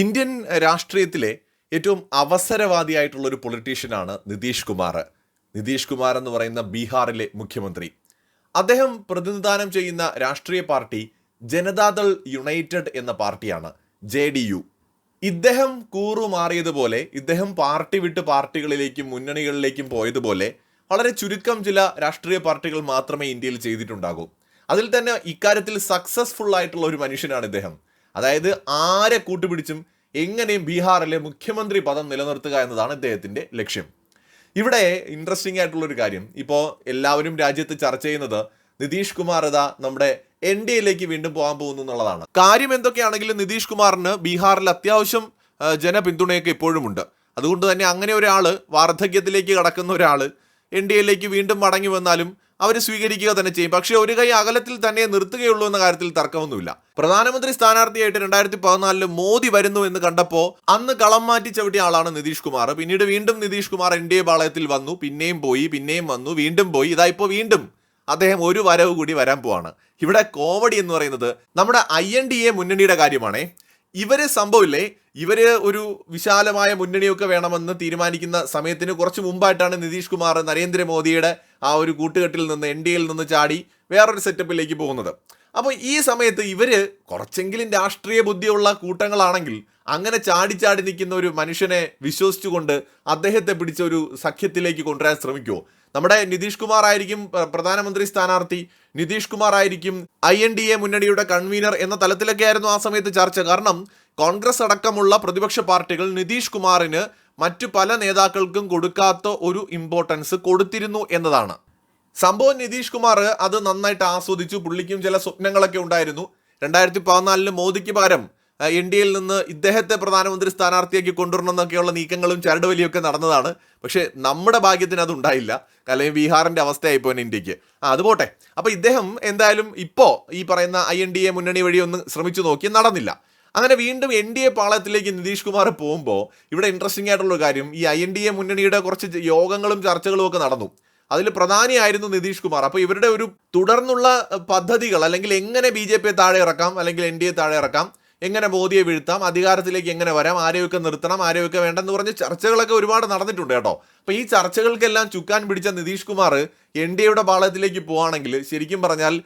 Indian രാഷ്ട്രീയത്തിലെ ഏറ്റവും അവസരവാദിയായിട്ടുള്ള ഒരു പൊളിറ്റീഷ്യനാണ് നിതീഷ് കുമാർ. നിതീഷ് കുമാർ എന്ന് പറയുന്ന ബീഹാറിലെ മുഖ്യമന്ത്രി. അദ്ദേഹം പ്രതിനിധാനം ചെയ്യുന്ന രാഷ്ട്രീയ പാർട്ടി ജനതാദൾ യുണൈറ്റഡ് എന്ന പാർട്ടിയാണ് ജെ ഡി യു. ഇദ്ദേഹം കൂറുമാറിയതുപോലെ ഇദ്ദേഹം പാർട്ടി വിട്ട് പാർട്ടികളിലേക്കും മുന്നണികളിലേക്കും പോയതുപോലെ വളരെ ചുരുക്കം ചില രാഷ്ട്രീയ പാർട്ടികൾ മാത്രമേ ഇന്ത്യയിൽ ചെയ്തിട്ടുണ്ടാകൂ. അതിൽ തന്നെ ഇക്കാര്യത്തിൽ സക്സസ്ഫുൾ ആയിട്ടുള്ള ഒരു മനുഷ്യനാണ് ഇദ്ദേഹം. അതായത് ആരെ കൂട്ടുപിടിച്ചും എങ്ങനെയും ബീഹാറിലെ മുഖ്യമന്ത്രി പദം നിലനിർത്തുക എന്നതാണ് ഇദ്ദേഹത്തിന്റെ ലക്ഷ്യം. ഇവിടെ ഇൻട്രസ്റ്റിംഗ് ആയിട്ടുള്ള ഒരു കാര്യം. ഇപ്പോൾ എല്ലാവരും രാജ്യത്ത് ചർച്ച ചെയ്യുന്നത് നിതീഷ് കുമാർ ഇതാ നമ്മുടെ എൻ ഡി എയിലേക്ക് വീണ്ടും പോകാൻ പോകുന്നു എന്നുള്ളതാണ്. കാര്യം എന്തൊക്കെയാണെങ്കിലും നിതീഷ് കുമാറിന് ബീഹാറിൽ അത്യാവശ്യം ജനപിന്തുണയൊക്കെ ഇപ്പോഴുമുണ്ട് അതുകൊണ്ട് തന്നെ അങ്ങനെ ഒരാൾ വാർദ്ധക്യത്തിലേക്ക് കടക്കുന്ന ഒരാൾ എൻ ഡി എയിലേക്ക് വീണ്ടും മടങ്ങി വന്നാലും അവർ സ്വീകരിക്കുക തന്നെ ചെയ്യും. പക്ഷേ ഒരു കൈ അകലത്തിൽ തന്നെ നിർത്തുകയുള്ളൂ എന്ന കാര്യത്തിൽ തർക്കമൊന്നുമില്ല. പ്രധാനമന്ത്രി സ്ഥാനാർത്ഥിയായിട്ട് രണ്ടായിരത്തി പതിനാലിൽ മോദി വരുന്നു എന്ന് കണ്ടപ്പോൾ അന്ന് കളം മാറ്റി ചവിട്ടിയ ആളാണ് നിതീഷ് കുമാർ. പിന്നീട് വീണ്ടും Nitish Kumar N D A പാളയത്തിൽ വന്നു. പിന്നെയും പോയി പിന്നെയും വന്നു വീണ്ടും പോയി. ഇതാ ഇപ്പോൾ വീണ്ടും അദ്ദേഹം ഒരു വരവ് കൂടി വരാൻ പോവാണ്. ഇവിടെ കോമഡി എന്ന് പറയുന്നത് നമ്മുടെ ഐ എൻ ഡി എ മുന്നണിയുടെ കാര്യമാണേ. ഇവർ സംഭവമില്ലേ ഇവർ ഒരു വിശാലമായ മുന്നണിയൊക്കെ വേണമെന്ന് തീരുമാനിക്കുന്ന സമയത്തിന് കുറച്ച് മുമ്പായിട്ടാണ് നിതീഷ് കുമാർ നരേന്ദ്രമോദിയുടെ ആ ഒരു കൂട്ടുകെട്ടിൽ നിന്ന് എൻ ഡി എയിൽ നിന്ന് ചാടി വേറൊരു സെറ്റപ്പിലേക്ക് പോകുന്നത്. അപ്പോൾ ഈ സമയത്ത് ഇവർ കുറച്ചെങ്കിലും രാഷ്ട്രീയ ബുദ്ധിയുള്ള കൂട്ടങ്ങളാണെങ്കിൽ അങ്ങനെ ചാടി ചാടി നിൽക്കുന്ന ഒരു മനുഷ്യനെ വിശ്വസിച്ചുകൊണ്ട് അദ്ദേഹത്തെ പിടിച്ച ഒരു സഖ്യത്തിലേക്ക് കൊണ്ടുവരാൻ ശ്രമിക്കുമോ നമ്മുടെ നിതീഷ് കുമാർ ആയിരിക്കും പ്രധാനമന്ത്രി സ്ഥാനാർത്ഥി. നിതീഷ് കുമാർ ആയിരിക്കും ഐ എൻ ഡി എ മുന്നണിയുടെ കൺവീനർ എന്ന തലത്തിലൊക്കെ ആയിരുന്നു ആ സമയത്ത് ചർച്ച. കാരണം കോൺഗ്രസ് അടക്കമുള്ള പ്രതിപക്ഷ പാർട്ടികൾ നിതീഷ് കുമാറിന് മറ്റു പല നേതാക്കൾക്കും കൊടുക്കാത്ത ഒരു ഇമ്പോർട്ടൻസ് കൊടുത്തിരുന്നു എന്നതാണ്. സംഭവം നിതീഷ് കുമാർ അത് നന്നായിട്ട് ആസ്വദിച്ചു. പുള്ളിക്കും ചില സ്വപ്നങ്ങളൊക്കെ ഉണ്ടായിരുന്നു. രണ്ടായിരത്തി പതിനാലിന് മോദിക്ക് പകരം എൻ ഡി എയിൽ നിന്ന് ഇദ്ദേഹത്തെ പ്രധാനമന്ത്രി സ്ഥാനാർത്ഥിയാക്കി കൊണ്ടുവരണം എന്നൊക്കെയുള്ള നീക്കങ്ങളും ചരടുവലിയൊക്കെ നടന്നതാണ്. പക്ഷേ നമ്മുടെ ഭാഗ്യത്തിന് അത് ഉണ്ടായില്ല. അല്ലെങ്കിൽ ബീഹാറിന്റെ അവസ്ഥയായി പോയി ഇന്ത്യയ്ക്ക്. ആ അത് പോട്ടെ. അപ്പോൾ ഇദ്ദേഹം എന്തായാലും ഇപ്പോൾ ഈ പറയുന്ന ഐ എൻ ഡി എ മുന്നണി വഴി ഒന്ന് ശ്രമിച്ചു നോക്കി നടന്നില്ല. അങ്ങനെ വീണ്ടും എൻ ഡി എ പാളയത്തിലേക്ക് നിതീഷ് കുമാർ പോകുമ്പോൾ ഇവിടെ ഇൻട്രസ്റ്റിംഗ് ആയിട്ടുള്ള കാര്യം ഈ ഐ എൻ ഡി എ മുന്നണിയുടെ കുറച്ച് യോഗങ്ങളും ചർച്ചകളും ഒക്കെ നടന്നു. അതിൽ പ്രധാനിയായിരുന്നു നിതീഷ് കുമാർ. അപ്പോൾ ഇവരുടെ ഒരു തുടർന്നുള്ള പദ്ധതികൾ അല്ലെങ്കിൽ എങ്ങനെ ബി ജെ പിയെ താഴെ ഇറക്കാം അല്ലെങ്കിൽ എൻ ഡി എ താഴെ ഇറക്കാം എങ്ങനെ മോദിയെ വീഴ്ത്താം അധികാരത്തിലേക്ക് എങ്ങനെ വരാം ആരെയൊക്കെ നിർത്തണം ആരെയൊക്കെ വേണ്ടെന്ന് പറഞ്ഞ് ചർച്ചകളൊക്കെ ഒരുപാട് നടന്നിട്ടുണ്ട് കേട്ടോ. അപ്പോൾ ഈ ചർച്ചകൾക്കെല്ലാം ചുക്കാൻ പിടിച്ച നിതീഷ് കുമാർ എൻ ഡി എയുടെ പാളയത്തിലേക്ക് പോവാണെങ്കിൽ ശരിക്കും പറഞ്ഞാൽ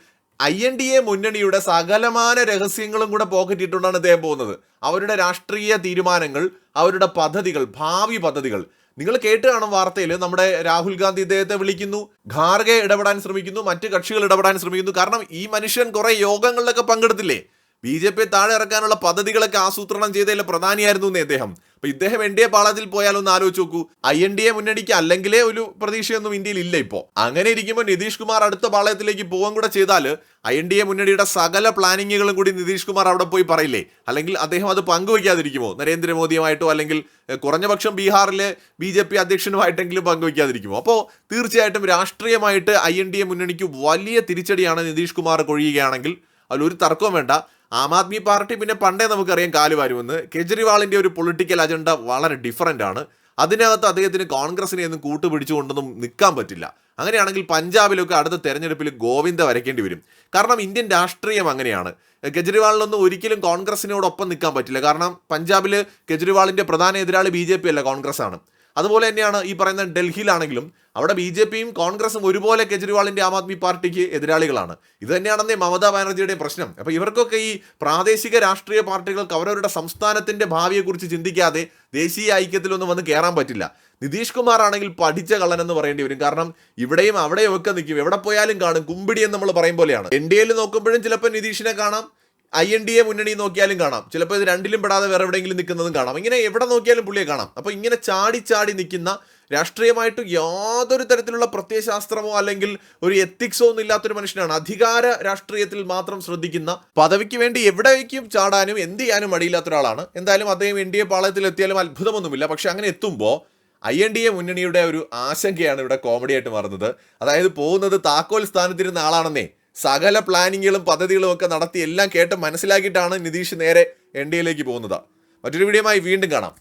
ഐ എൻ ഡി എ മുന്നണിയുടെ സകലമാന രഹസ്യങ്ങളും കൂടെ പോക്കറ്റ് ഇട്ടുകൊണ്ടാണ് ഇദ്ദേഹം പോകുന്നത്. അവരുടെ രാഷ്ട്രീയ തീരുമാനങ്ങൾ അവരുടെ പദ്ധതികൾ ഭാവി പദ്ധതികൾ. നിങ്ങൾ കേട്ട് കാണും വാർത്തയിൽ നമ്മുടെ രാഹുൽ ഗാന്ധി ഇദ്ദേഹത്തെ വിളിക്കുന്നു ഖാർഗെ ഇടപെടാൻ ശ്രമിക്കുന്നു മറ്റ് കക്ഷികൾ ഇടപെടാൻ ശ്രമിക്കുന്നു. കാരണം ഈ മനുഷ്യൻ കുറെ യോഗങ്ങളിലൊക്കെ പങ്കെടുത്തില്ലേ? ബി ജെ പി താഴെ ഇറക്കാനുള്ള പദ്ധതികളൊക്കെ ആസൂത്രണം ചെയ്തതിൽ പ്രധാനിയായിരുന്നു എന്നേ അദ്ദേഹം അപ്പൊ ഇദ്ദേഹം എൻ ഡി എ പാളത്തിൽ പോയാലൊന്ന് ആലോചിച്ച് നോക്കൂ. ഐ എൻ ഡി എ മുന്നണിക്ക് അല്ലെങ്കിലേ ഒരു പ്രതീക്ഷയൊന്നും ഇന്ത്യയിൽ ഇല്ല ഇപ്പോൾ അങ്ങനെ ഇരിക്കുമ്പോൾ നിതീഷ് കുമാർ അടുത്ത പാളയത്തിലേക്ക് പോകാൻ കൂടെ ചെയ്താൽ ഐ എൻ ഡി എ മുന്നണിയുടെ സകല പ്ലാനിങ്ങുകളും കൂടി നിതീഷ് കുമാർ അവിടെ പോയി പറയില്ലേ? അല്ലെങ്കിൽ അദ്ദേഹം അത് പങ്കുവയ്ക്കാതിരിക്കുമോ നരേന്ദ്രമോദിയുമായിട്ടോ അല്ലെങ്കിൽ കുറഞ്ഞപക്ഷം ബീഹാറിലെ ബി ജെ പി അധ്യക്ഷനുമായിട്ടെങ്കിലും പങ്കുവയ്ക്കാതിരിക്കുമോ അപ്പോൾ തീർച്ചയായിട്ടും രാഷ്ട്രീയമായിട്ട് ഐ എൻ ഡി എ മുന്നണിക്ക് വലിയ തിരിച്ചടിയാണ് നിതീഷ് കുമാർ കൊഴിയുകയാണെങ്കിൽ അതിലൊരു തർക്കവും വേണ്ട. ആം ആദ്മി പാർട്ടി പിന്നെ പണ്ടേ നമുക്കറിയാം കാലുവാരുമെന്ന് കെജ്രിവാളിന്റെ ഒരു പൊളിറ്റിക്കൽ അജണ്ട വളരെ ഡിഫറന്റ് ആണ്. അതിനകത്ത് അദ്ദേഹത്തിന് കോൺഗ്രസിനെ ഒന്നും കൂട്ടുപിടിച്ചുകൊണ്ടൊന്നും നിൽക്കാൻ പറ്റില്ല. അങ്ങനെയാണെങ്കിൽ പഞ്ചാബിലൊക്കെ അടുത്ത തെരഞ്ഞെടുപ്പിൽ ഗോവിന്ദ വരയ്ക്കേണ്ടി വരും. കാരണം ഇന്ത്യൻ രാഷ്ട്രീയം അങ്ങനെയാണ്. കെജ്രിവാളിനൊന്നും ഒരിക്കലും കോൺഗ്രസിനോടൊപ്പം നിൽക്കാൻ പറ്റില്ല. കാരണം പഞ്ചാബിൽ കെജ്രിവാളിന്റെ പ്രധാന എതിരാളി ബി ജെ പി അല്ല കോൺഗ്രസ് ആണ്. അതുപോലെ തന്നെയാണ് ഈ പറയുന്ന ഡൽഹിയിലാണെങ്കിലും അവിടെ ബി ജെ പിയും കോൺഗ്രസും ഒരുപോലെ കെജ്രിവാളിന്റെ ആം ആദ്മി പാർട്ടിക്ക് എതിരാളികളാണ്. ഇത് തന്നെയാണെന്നേ മമതാ ബാനർജിയുടെ പ്രശ്നം. അപ്പോൾ ഇവർക്കൊക്കെ ഈ പ്രാദേശിക രാഷ്ട്രീയ പാർട്ടികൾക്ക് അവരവരുടെ സംസ്ഥാനത്തിന്റെ ഭാവിയെക്കുറിച്ച് ചിന്തിക്കാതെ ദേശീയ ഐക്യത്തിലൊന്നും വന്ന് കയറാൻ പറ്റില്ല. നിതീഷ് കുമാർ ആണെങ്കിൽ പഠിച്ച കള്ളൻ എന്ന് പറയേണ്ടി വരും. കാരണം ഇവിടെയും അവിടെയും ഒക്കെ നിൽക്കും. എവിടെ പോയാലും കാണും. കുമ്പിടി എന്ന് നമ്മൾ പറയും പോലെയാണ്. എൻ ഡി എയിൽ നോക്കുമ്പോഴും ചിലപ്പോൾ നിതീഷിനെ കാണാം. ഐ എൻ ഡി എ മുന്നണി നോക്കിയാലും കാണാം. ചിലപ്പോൾ ഇത് രണ്ടിലും പെടാതെ വേറെ എവിടെയെങ്കിലും നിൽക്കുന്നതും കാണാം. ഇങ്ങനെ എവിടെ നോക്കിയാലും പുള്ളിയെ കാണാം. അപ്പോൾ ഇങ്ങനെ ചാടി ചാടി നിൽക്കുന്ന രാഷ്ട്രീയമായിട്ട് യാതൊരു തരത്തിലുള്ള പ്രത്യയശാസ്ത്രമോ അല്ലെങ്കിൽ ഒരു എത്തിക്സോ ഒന്നും ഇല്ലാത്തൊരു മനുഷ്യനാണ്. അധികാര രാഷ്ട്രീയത്തിൽ മാത്രം ശ്രദ്ധിക്കുന്ന പദവിക്ക് വേണ്ടി എവിടേക്കും ചാടാനും എന്ത് ചെയ്യാനും മടിയില്ലാത്ത ഒരാളാണ്. എന്തായാലും അദ്ദേഹം എൻ ഡി എ പാളയത്തിൽ എത്തിയാലും അത്ഭുതമൊന്നുമില്ല. പക്ഷെ അങ്ങനെ എത്തുമ്പോൾ ഐ എൻ ഡി എ മുന്നണിയുടെ ഒരു ആശങ്കയാണ് ഇവിടെ കോമഡി ആയിട്ട് മാറുന്നത്. അതായത് പോകുന്നത് താക്കോൽ സ്ഥാനത്തിരുന്ന ആളാണെന്നേ. സകല പ്ലാനിങ്ങുകളും പദ്ധതികളും ഒക്കെ നടത്തി എല്ലാം കേട്ട് മനസ്സിലാക്കിയിട്ടാണ് നിതീഷ് നേരെ എൻ ഡി എയിലേക്ക് പോകുന്നത്. മറ്റൊരു വീഡിയോയുമായി വീണ്ടും കാണാം.